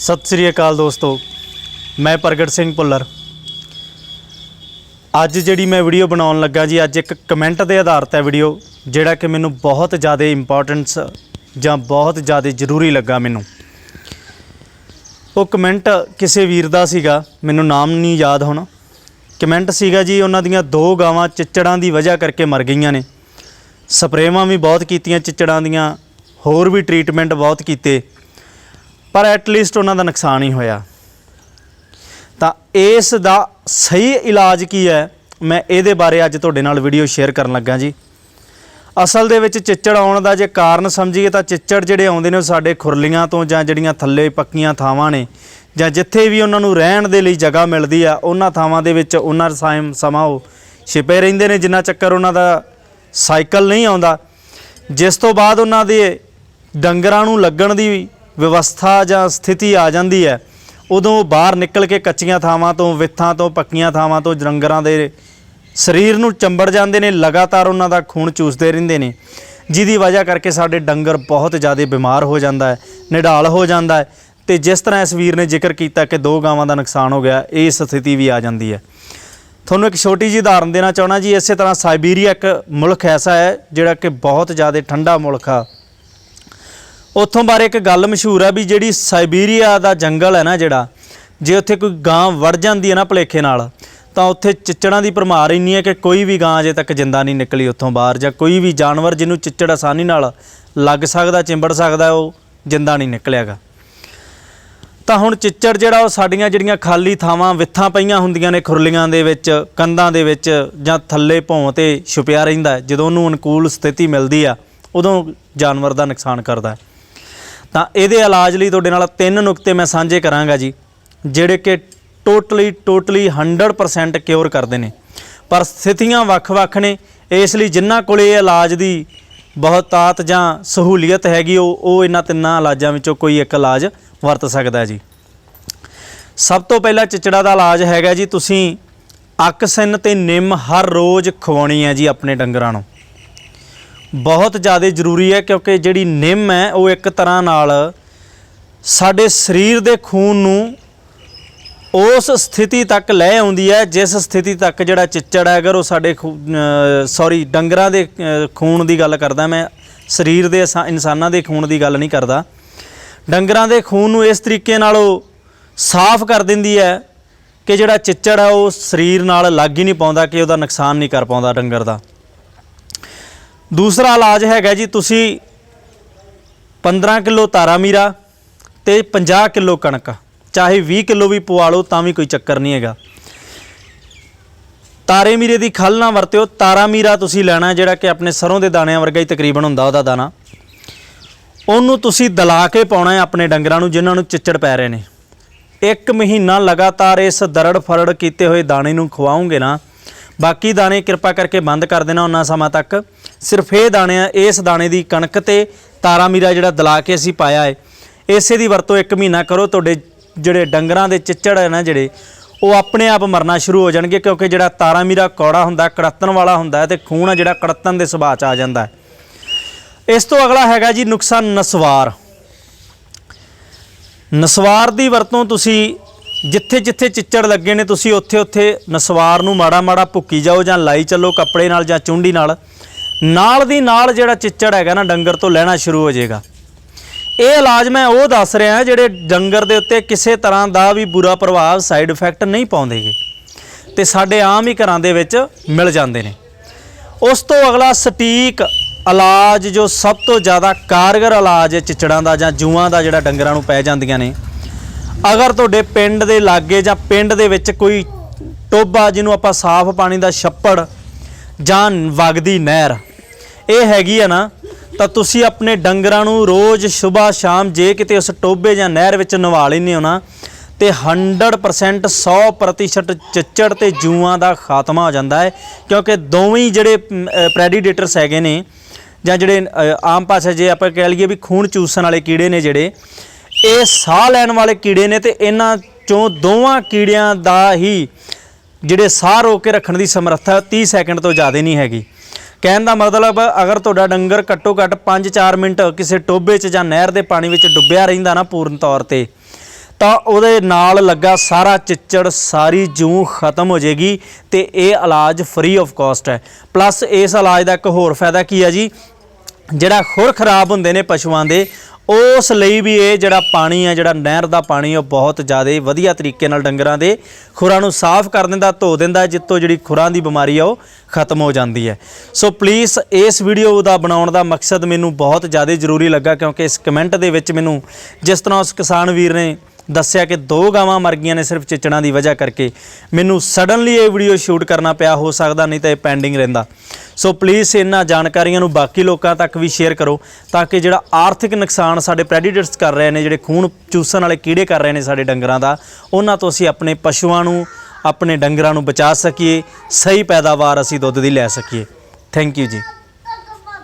ਸਤਿ ਸ੍ਰੀ ਅਕਾਲ ਦੋਸਤੋ, ਮੈਂ ਪ੍ਰਗਟ ਸਿੰਘ ਭੁੱਲਰ। ਅੱਜ ਜਿਹੜੀ ਮੈਂ ਵੀਡੀਓ ਬਣਾਉਣ ਲੱਗਾ ਜੀ, ਅੱਜ ਇੱਕ ਕਮੈਂਟ ਦੇ ਆਧਾਰ ਤੇ ਵੀਡੀਓ, ਜਿਹੜਾ ਕਿ ਮੈਨੂੰ ਬਹੁਤ ਜ਼ਿਆਦਾ ਇੰਪੋਰਟੈਂਸ ਜਾਂ ਬਹੁਤ ਜ਼ਿਆਦਾ ਜ਼ਰੂਰੀ ਲੱਗਾ ਮੈਨੂੰ। ਉਹ ਕਮੈਂਟ ਕਿਸੇ ਵੀਰ ਦਾ ਸੀਗਾ, ਮੈਨੂੰ ਨਾਮ ਨਹੀਂ ਯਾਦ ਹੋਣਾ। ਕਮੈਂਟ ਸੀਗਾ ਜੀ, ਉਹਨਾਂ ਦੀਆਂ ਦੋ ਗਾਵਾਂ ਚਿੱਚੜਾਂ ਦੀ ਵਜ੍ਹਾ ਕਰਕੇ ਮਰ ਗਈਆਂ ਨੇ। ਸਪਰੇਵਾਂ ਵੀ ਬਹੁਤ ਕੀਤੀਆਂ ਚਿੱਚੜਾਂ ਦੀਆਂ, ਹੋਰ ਵੀ ਟ੍ਰੀਟਮੈਂਟ ਬਹੁਤ ਕੀਤੇ। ਪਰ ਐਟ ਲੀਸਟ ਉਹਨਾਂ ਦਾ ਨੁਕਸਾਨ ਹੀ ਹੋਇਆ। ਤਾਂ ਇਸ ਦਾ ਸਹੀ ਇਲਾਜ ਕੀ ਹੈ? ਮੈਂ ਇਹਦੇ ਬਾਰੇ ਅੱਜ ਤੁਹਾਡੇ ਨਾਲ ਵੀਡੀਓ ਸ਼ੇਅਰ ਕਰਨ ਲੱਗਾ ਜੀ। ਅਸਲ ਦੇ ਵਿੱਚ ਚਿੱਚੜ ਆਉਣ ਦਾ ਜੇ ਕਾਰਨ ਸਮਝੀਏ ਤਾਂ ਚਿੱਚੜ ਜਿਹੜੇ ਆਉਂਦੇ ਨੇ ਉਹ ਸਾਡੇ ਖੁਰਲੀਆਂ ਤੋਂ ਜਾਂ ਜਿਹੜੀਆਂ ਥੱਲੇ ਪੱਕੀਆਂ ਥਾਵਾਂ ਨੇ ਜਾਂ ਜਿੱਥੇ ਵੀ ਉਹਨਾਂ ਨੂੰ ਰਹਿਣ ਦੇ ਲਈ ਜਗ੍ਹਾ ਮਿਲਦੀ ਆ, ਉਹਨਾਂ ਥਾਵਾਂ ਦੇ ਵਿੱਚ ਉਹਨਾਂ ਸਾਇਮ ਸਮਾਂ ਉਹ ਛਿਪੇ ਰਹਿੰਦੇ ਨੇ, ਜਿੰਨਾ ਚੱਕਰ ਉਹਨਾਂ ਦਾ ਸਾਈਕਲ ਨਹੀਂ ਆਉਂਦਾ। ਜਿਸ ਤੋਂ ਬਾਅਦ ਉਹਨਾਂ ਦੇ ਡੰਗਰਾਂ ਨੂੰ ਲੱਗਣ ਦੀ ਵਿਵਸਥਾ ਜਾਂ ਸਥਿਤੀ ਆ ਜਾਂਦੀ ਹੈ, ਉਦੋਂ ਬਾਹਰ ਨਿਕਲ ਕੇ ਕੱਚੀਆਂ ਥਾਵਾਂ ਤੋਂ, ਵਿੱਥਾਂ ਤੋਂ, ਪੱਕੀਆਂ ਥਾਵਾਂ ਤੋਂ ਡੰਗਰਾਂ ਦੇ ਸਰੀਰ ਨੂੰ ਚੰਬੜ ਜਾਂਦੇ ਨੇ, ਲਗਾਤਾਰ ਉਹਨਾਂ ਦਾ ਖੂਨ ਚੂਸਦੇ ਰਹਿੰਦੇ ਨੇ। ਜਿਹਦੀ ਵਜ੍ਹਾ ਕਰਕੇ ਸਾਡੇ ਡੰਗਰ ਬਹੁਤ ਜ਼ਿਆਦਾ ਬਿਮਾਰ ਹੋ ਜਾਂਦਾ ਹੈ, ਨਿਢਾਲ ਹੋ ਜਾਂਦਾ ਹੈ। ਤੇ ਜਿਸ ਤਰ੍ਹਾਂ ਇਸ ਵੀਰ ਨੇ ਜ਼ਿਕਰ ਕੀਤਾ ਕਿ ਦੋ ਗਾਵਾਂ ਦਾ ਨੁਕਸਾਨ ਹੋ ਗਿਆ, ਇਹ ਸਥਿਤੀ ਵੀ ਆ ਜਾਂਦੀ ਹੈ। ਤੁਹਾਨੂੰ ਇੱਕ ਛੋਟੀ ਜਿਹੀ ਉਦਾਹਰਨ ਦੇਣਾ ਚਾਹਣਾ ਜੀ, ਇਸੇ ਤਰ੍ਹਾਂ ਸਾਈਬੀਰੀਆ ਇੱਕ ਮੁਲਕ ਐਸਾ ਹੈ, ਜਿਹੜਾ ਕਿ ਬਹੁਤ ਜ਼ਿਆਦਾ ਠੰਡਾ ਮੁਲਕ ਆ। ਉੱਥੋਂ ਬਾਰੇ ਇੱਕ ਗੱਲ ਮਸ਼ਹੂਰ ਆ ਵੀ ਜਿਹੜੀ ਸਾਈਬੀਰੀਆ ਦਾ ਜੰਗਲ ਹੈ ਨਾ ਜਿਹੜਾ, ਜੇ ਉੱਥੇ ਕੋਈ ਗਾਂ ਵੜ ਜਾਂਦੀ ਹੈ ਨਾ ਭਲੇਖੇ ਨਾਲ, ਤਾਂ ਉੱਥੇ ਚਿੱਚੜਾਂ ਦੀ ਭਰਮਾਰ ਇੰਨੀ ਹੈ ਕਿ ਕੋਈ ਵੀ ਗਾਂ ਅਜੇ ਤੱਕ ਜਿੰਦਾ ਨਹੀਂ ਨਿਕਲੀ ਉੱਥੋਂ ਬਾਹਰ, ਜਾਂ ਕੋਈ ਵੀ ਜਾਨਵਰ ਜਿਹਨੂੰ ਚਿੱਚੜ ਆਸਾਨੀ ਨਾਲ ਲੱਗ ਸਕਦਾ, ਚਿੰਬੜ ਸਕਦਾ, ਉਹ ਜਿੰਦਾ ਨਹੀਂ ਨਿਕਲਿਆਗਾ। ਤਾਂ ਹੁਣ ਚਿੱਚੜ ਜਿਹੜਾ, ਉਹ ਸਾਡੀਆਂ ਜਿਹੜੀਆਂ ਖਾਲੀ ਥਾਵਾਂ ਵਿੱਥਾਂ ਪਈਆਂ ਹੁੰਦੀਆਂ ਨੇ ਖੁਰਲੀਆਂ ਦੇ ਵਿੱਚ, ਕੰਧਾਂ ਦੇ ਵਿੱਚ, ਜਾਂ ਥੱਲੇ ਭੌਂ ਤੇ ਛੁਪਿਆ ਰਹਿੰਦਾ ਜਦੋਂ ਉਹਨੂੰ ਅਨੁਕੂਲ ਸਥਿਤੀ ਮਿਲਦੀ ਆ, ਉਦੋਂ ਜਾਨਵਰ ਦਾ ਨੁਕਸਾਨ ਕਰਦਾ ਹੈ। ਤਾਂ ਇਹਦੇ ਇਲਾਜ ਲਈ ਤੁਹਾਡੇ ਨਾਲ ਤਿੰਨ ਨੁਕਤੇ ਮੈਂ ਸਾਂਝੇ ਕਰਾਂਗਾ ਜੀ, ਜਿਹੜੇ ਕਿ ਟੋਟਲੀ ਟੋਟਲੀ 100% ਕਿਉਰ ਕਰਦੇ ਨੇ। ਪਰ ਸਥਿਤੀਆਂ ਵੱਖ-ਵੱਖ ਨੇ, ਇਸ ਲਈ ਜਿਨ੍ਹਾਂ ਕੋਲੇ ਇਲਾਜ ਦੀ ਬਹੁਤਾਤ ਜਾਂ ਸਹੂਲੀਅਤ ਹੈਗੀ, ਉਹ ਉਹ ਇਹਨਾਂ ਤਿੰਨਾਂ ਇਲਾਜਾਂ ਵਿੱਚੋਂ ਕੋਈ ਇੱਕ ਇਲਾਜ ਵਰਤ ਸਕਦਾ ਜੀ। ਸਭ ਤੋਂ ਪਹਿਲਾਂ ਚਿਚੜਾ ਦਾ ਇਲਾਜ ਹੈਗਾ ਜੀ, ਤੁਸੀਂ ਅਕਸਨ ਤੇ ਨਿੰਮ ਹਰ ਰੋਜ਼ ਖਵਾਉਣੀ ਹੈ ਜੀ ਆਪਣੇ ਡੰਗਰਾਂ ਨੂੰ। ਬਹੁਤ ਜ਼ਿਆਦਾ ਜ਼ਰੂਰੀ ਹੈ ਕਿਉਂਕਿ ਜਿਹੜੀ ਨਿੰਮ ਹੈ ਉਹ ਇੱਕ ਤਰ੍ਹਾਂ ਨਾਲ ਸਾਡੇ ਸਰੀਰ ਦੇ ਖੂਨ ਨੂੰ ਉਸ ਸਥਿਤੀ ਤੱਕ ਲੈ ਆਉਂਦੀ ਹੈ, ਜਿਸ ਸਥਿਤੀ ਤੱਕ ਜਿਹੜਾ ਚਿੱਚੜ ਹੈ, ਅਗਰ ਉਹ ਸਾਡੇ ਸੌਰੀ ਡੰਗਰਾਂ ਦੇ ਖੂਨ ਦੀ ਗੱਲ ਕਰਦਾ ਮੈਂ, ਸਰੀਰ ਦੇ ਇਸਾ- ਇਨਸਾਨਾਂ ਦੇ ਖੂਨ ਦੀ ਗੱਲ ਨਹੀਂ ਕਰਦਾ। ਡੰਗਰਾਂ ਦੇ ਖੂਨ ਨੂੰ ਇਸ ਤਰੀਕੇ ਨਾਲ ਉਹ ਸਾਫ਼ ਕਰ ਦਿੰਦੀ ਹੈ ਕਿ ਜਿਹੜਾ ਚਿੱਚੜ ਹੈ ਉਹ ਸਰੀਰ ਨਾਲ ਲੱਗ ਹੀ ਨਹੀਂ ਪਾਉਂਦਾ, ਕਿ ਉਹਦਾ ਨੁਕਸਾਨ ਨਹੀਂ ਕਰ ਪਾਉਂਦਾ ਡੰਗਰ ਦਾ। ਦੂਸਰਾ ਇਲਾਜ ਹੈਗਾ ਜੀ, ਤੁਸੀਂ 15 ਕਿਲੋ ਤਾਰਾ ਮੀਰਾ ਤੇ 50 ਕਿਲੋ ਕਣਕ, ਚਾਹੇ 20 ਕਿਲੋ ਵੀ ਪਵਾ ਲਓ ਤਾਂ ਵੀ ਕੋਈ ਚੱਕਰ ਨਹੀਂ ਹੈਗਾ। ਤਾਰੇ ਮੀਰੇ ਦੀ ਖਲ ਨਾ ਵਰਤਿਓ ਤਾਰਾ ਮੀਰਾ ਤੁਸੀਂ ਲੈਣਾ ਜਿਹੜਾ ਕਿ ਆਪਣੇ ਸਰੋਂ ਦੇ ਦਾਣਿਆਂ ਵਰਗਾ ਹੀ ਤਕਰੀਬਨ ਹੁੰਦਾ ਉਹਦਾ ਦਾਣਾ। ਉਹਨੂੰ ਤੁਸੀਂ ਦਲਾ ਕੇ ਪਾਉਣਾ ਹੈ ਆਪਣੇ ਡੰਗਰਾਂ ਨੂੰ, ਜਿਨ੍ਹਾਂ ਨੂੰ ਚਿੱਚੜ ਪੈ ਰਹੇ ਨੇ। ਇੱਕ ਮਹੀਨਾ ਲਗਾਤਾਰ ਇਸ ਦਰੜ ਫਰੜ ਕੀਤੇ ਹੋਏ ਦਾਣੇ ਨੂੰ ਖਵਾਉਂਗੇ ਨਾ, ਬਾਕੀ ਦਾਣੇ ਕਿਰਪਾ ਕਰਕੇ ਬੰਦ ਕਰ ਦੇਣਾ ਉਹਨਾਂ ਸਮਾਂ ਤੱਕ। ਸਿਰਫ ਇਹ ਦਾਣੇ ਆ, ਇਸ ਦਾਣੇ ਦੀ ਕਣਕ ਤੇ ਤਾਰਾ ਮੀਰਾ ਜਿਹੜਾ ਦਲਾ ਕੇ ਅਸੀਂ ਪਾਇਆ ਹੈ ਇਸੇ ਦੀ ਵਰਤੋਂ ਇੱਕ ਮਹੀਨਾ ਕਰੋ, ਤੁਹਾਡੇ ਜਿਹੜੇ ਡੰਗਰਾਂ ਦੇ ਚਿੱਚੜ ਹੈ ਨਾ ਜਿਹੜੇ, ਉਹ ਆਪਣੇ ਆਪ ਮਰਨਾ ਸ਼ੁਰੂ ਹੋ ਜਾਣਗੇ ਕਿਉਂਕਿ ਜਿਹੜਾ ਤਾਰਾ ਮੀਰਾ ਕੌੜਾ ਹੁੰਦਾ, ਕੜਤਣ ਵਾਲਾ ਹੁੰਦਾ ਹੈ ਤੇ ਖੂਨ ਆ ਜਿਹੜਾ ਕੜਤਣ ਦੇ ਸੁਭਾਅ ਚ ਆ ਜਾਂਦਾ ਇਸ ਤੋਂ ਅਗਲਾ ਹੈਗਾ ਜੀ ਨੁਕਸਾਨ ਨਸਵਾਰ। ਨਸਵਾਰ ਦੀ ਵਰਤੋਂ ਤੁਸੀਂ ਜਿੱਥੇ ਜਿੱਥੇ ਚਿੱਚੜ ਲੱਗੇ ਨੇ, ਤੁਸੀਂ ਉੱਥੇ ਉੱਥੇ ਨਸਵਾਰ ਨੂੰ ਮਾੜਾ ਮਾੜਾ ਭੁੱਕੀ ਜਾਓ ਜਾਂ ਲਾਈ ਚੱਲੋ ਕੱਪੜੇ ਨਾਲ ਜਾਂ ਚੁੰਡੀ ਨਾਲ। ਨਾਲ ਦੀ ਨਾਲ ਜਿਹੜਾ ਚਿੱਚੜ ਹੈਗਾ ਨਾ ਡੰਗਰ ਤੋਂ ਲੈਣਾ ਸ਼ੁਰੂ ਹੋ ਜਾਏਗਾ। ਇਹ ਇਲਾਜ ਮੈਂ ਉਹ ਦੱਸ ਰਿਹਾ ਜਿਹੜੇ ਡੰਗਰ ਦੇ ਉੱਤੇ ਕਿਸੇ ਤਰ੍ਹਾਂ ਦਾ ਵੀ ਬੁਰਾ ਪ੍ਰਭਾਵ ਸਾਈਡ ਇਫੈਕਟ ਨਹੀਂ ਪਾਉਂਦੇਗੇ ਤੇ ਸਾਡੇ ਆਮ ਹੀ ਘਰਾਂ ਦੇ ਵਿੱਚ ਮਿਲ ਜਾਂਦੇ ਨੇ। ਉਸ ਤੋਂ ਅਗਲਾ ਸਟੀਕ ਇਲਾਜ ਜੋ ਸਭ ਤੋਂ ਜ਼ਿਆਦਾ ਕਾਰਗਰ ਇਲਾਜ ਹੈ ਚਿਚੜਾਂ ਦਾ ਜਾਂ ਜੂਆਂ ਦਾ ਜਿਹੜਾ ਡੰਗਰਾਂ ਨੂੰ ਪੈ ਜਾਂਦੀਆਂ ਨੇ। ਅਗਰ ਤੁਹਾਡੇ ਪਿੰਡ ਦੇ ਲਾਗੇ ਜਾਂ ਪਿੰਡ ਦੇ ਵਿੱਚ ਕੋਈ ਟੋਬਾ ਜਿਹਨੂੰ ਆਪਾਂ ਸਾਫ਼ ਪਾਣੀ ਦਾ ਛੱਪੜ ਜਾਂ ਵਗਦੀ ਨਹਿਰ ਇਹ ਹੈਗੀ ਆ ਨਾ, ਤਾਂ ਤੁਸੀਂ ਆਪਣੇ ਡੰਗਰਾਂ ਨੂੰ ਰੋਜ਼ ਸਵੇਰ ਸ਼ਾਮ ਜੇ ਕਿਤੇ ਉਸ ਟੋਬੇ ਜਾਂ ਨਹਿਰ ਵਿੱਚ ਨਵਾ ਲੈਂਦੇ ਹੋ ਨਾ, ਤੇ 100% 100% ਚਿੱਚੜ ਤੇ ਜੂਆਂ ਦਾ ਖਾਤਮਾ ਹੋ ਜਾਂਦਾ ਹੈ, ਕਿਉਂਕਿ ਦੋਵੇਂ ਹੀ ਜਿਹੜੇ ਪ੍ਰੈਡੀਡੇਟਰਸ ਹੈਗੇ ਨੇ, ਜਾਂ ਜਿਹੜੇ ਆਮ ਭਾਸ਼ਾ ਜੇ ਆਪਾਂ ਕਹਿ ਲਈਏ ਵੀ ਖੂਨ ਚੂਸਣ ਵਾਲੇ ਕੀੜੇ ਨੇ ਜਿਹੜੇ, ਇਹ ਸਾਹ ਲੈਣ ਵਾਲੇ ਕੀੜੇ ਨੇ ਤੇ ਇਹਨਾਂ ਚੋਂ ਦੋਵਾਂ ਕੀੜਿਆਂ ਦਾ ਹੀ ਜਿਹੜੇ ਸਾਹ ਰੋਕ ਕੇ ਰੱਖਣ ਦੀ ਸਮਰੱਥਾ 30 ਸੈਕਿੰਡ ਤੋਂ ਜ਼ਿਆਦਾ ਨਹੀਂ ਹੈਗੀ। ਕਹਿਣ ਦਾ ਮਤਲਬ, ਅਗਰ ਤੁਹਾਡਾ ਡੰਗਰ ਘੱਟੋ ਘੱਟ 5-4 ਮਿੰਟ ਕਿਸੇ ਟੋਬੇ 'ਚ ਜਾਂ ਨਹਿਰ ਦੇ ਪਾਣੀ ਵਿੱਚ ਡੁੱਬਿਆ ਰਹਿੰਦਾ ਨਾ ਪੂਰਨ ਤੌਰ ਤੇ, ਤਾਂ ਉਹਦੇ ਨਾਲ ਲੱਗਾ ਸਾਰਾ ਚਿੱਚੜ, ਸਾਰੀ ਜੂੰ ਖਤਮ ਹੋ ਜਾਏਗੀ ਤੇ ਇਹ ਇਲਾਜ ਫ੍ਰੀ ਆਫ ਕਾਸਟ ਹੈ। ਪਲੱਸ ਇਸ ਇਲਾਜ ਦਾ ਇੱਕ ਹੋਰ ਫਾਇਦਾ ਕੀ ਹੈ ਜੀ? ਜਿਹੜਾ ਖੁਰ ਖਰਾਬ ਹੁੰਦੇ ਨੇ ਪਸ਼ੂਆਂ ਦੇ ਉਸ ਲਈ ਵੀ ਇਹ ਜਿਹੜਾ ਪਾਣੀ ਆ, ਜਿਹੜਾ ਨਹਿਰ ਦਾ ਪਾਣੀ, ਉਹ ਬਹੁਤ ਜ਼ਿਆਦਾ ਵਧੀਆ ਤਰੀਕੇ ਨਾਲ ਡੰਗਰਾਂ ਦੇ ਖੁਰਾਂ ਨੂੰ ਸਾਫ਼ ਕਰ ਦਿੰਦਾ, ਧੋ ਦਿੰਦਾ ਜਿੱਤੋਂ ਜਿਹੜੀ ਖੁਰਾਂ ਦੀ ਬਿਮਾਰੀ ਆ, ਉਹ ਖਤਮ ਹੋ ਜਾਂਦੀ ਹੈ। ਸੋ ਪਲੀਜ਼ ਇਸ ਵੀਡੀਓ ਦਾ ਬਣਾਉਣ ਦਾ ਮਕਸਦ ਮੈਨੂੰ ਬਹੁਤ ਜ਼ਿਆਦਾ ਜ਼ਰੂਰੀ ਲੱਗਾ, ਕਿਉਂਕਿ ਇਸ ਕਮੈਂਟ ਦੇ ਵਿੱਚ ਮੈਨੂੰ ਜਿਸ ਤਰ੍ਹਾਂ ਉਸ ਕਿਸਾਨ ਵੀਰ ਨੇ ਦੱਸਿਆ ਕਿ ਦੋ ਗਾਵਾਂ ਮਰ ਗਈਆਂ ਨੇ ਸਿਰਫ ਚਿਚੜਾਂ ਦੀ ਵਜ੍ਹਾ ਕਰਕੇ। ਮੈਨੂੰ ਸਡਨਲੀ ਇਹ ਵੀਡੀਓ ਸ਼ੂਟ ਕਰਨਾ ਪਿਆ, ਹੋ ਸਕਦਾ ਨਹੀਂ ਤਾਂ ਇਹ ਪੈਂਡਿੰਗ ਰਹਿੰਦਾ। ਸੋ ਪਲੀਜ਼ ਇਹਨਾਂ ਜਾਣਕਾਰੀਆਂ ਨੂੰ ਬਾਕੀ ਲੋਕਾਂ ਤੱਕ ਵੀ ਸ਼ੇਅਰ ਕਰੋ, ਤਾਂ ਕਿ ਜਿਹੜਾ ਆਰਥਿਕ ਨੁਕਸਾਨ ਸਾਡੇ ਪ੍ਰੈਡੀਟਰਸ ਕਰ ਰਹੇ ਨੇ, ਜਿਹੜੇ ਖੂਨ ਚੂਸਣ ਵਾਲੇ ਕੀੜੇ ਕਰ ਰਹੇ ਨੇ ਸਾਡੇ ਡੰਗਰਾਂ ਦਾ, ਉਹਨਾਂ ਤੋਂ ਅਸੀਂ ਆਪਣੇ ਪਸ਼ੂਆਂ ਨੂੰ, ਆਪਣੇ ਡੰਗਰਾਂ ਨੂੰ ਬਚਾ ਸਕੀਏ, ਸਹੀ ਪੈਦਾਵਾਰ ਅਸੀਂ ਦੁੱਧ ਦੀ ਲੈ ਸਕੀਏ। ਥੈਂਕ ਯੂ ਜੀ।